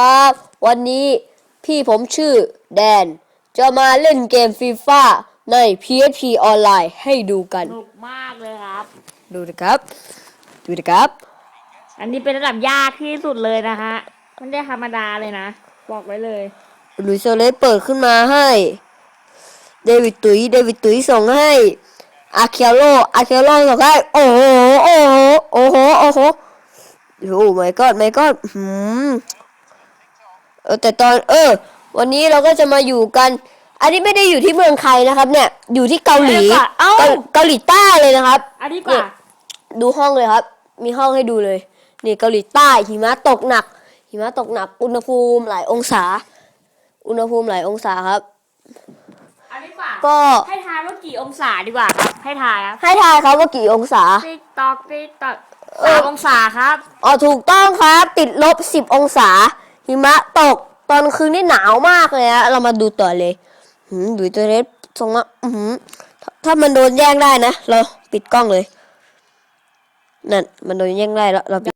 ครับวันนี้พี่ผมชื่อแดน จะมาเล่นเกมฟีฟ่าใน PSP ออนไลน์ให้ดูกัน สนุกมากเลยครับ ดูนะครับ ดูนะครับ อันนี้เป็นระดับยากที่สุดเลยนะฮะไม่ได้ธรรมดาเลยนะ บอกไว้เลยลุยโซเลสเปิดขึ้นมาให้ เดวิดตุยเดวิดตุยส่งให้อาเคโลอาเคโลส่งให้โอ้โหโอ้โหโอ้โหโอ้โหโอ้ my god my god หืม เออแต่ตอนเออ วันนี้เราก็จะมาอยู่กัน อันนี้ไม่ได้อยู่ที่เมืองไทยนะครับ เนี่ยอยู่ที่เกาหลีเอ้า เกาเกาหลีใต้เลยนะครับ อันนี้กว่า ดูห้องเลยครับ มีห้องให้ดูเลย นี่เกาหลีใต้หิมะตกหนัก หิมะตกหนัก อุณหภูมิหลายองศา อุณหภูมิหลายองศาครับ อันนี้กว่า ก็ให้ทายว่ากี่องศาดีกว่าครับ ให้ทายครับให้ทายครับว่ากี่องศา ติ๊กตอกติ๊กตอกเออสามองศาครับ อ๋อถูกต้องครับ ติดลบสิบองศา หิมะตกตอนคืนนี่หนาวมากเลยฮะเรามาดูต่อเลยหืมดูตัวเล็กส่งมาอือหือถ้าถ้ามันโดนแย่งได้นะ เราปิดกล้องเลย นั่น มันโดนแย่งได้แล้ว เราปิด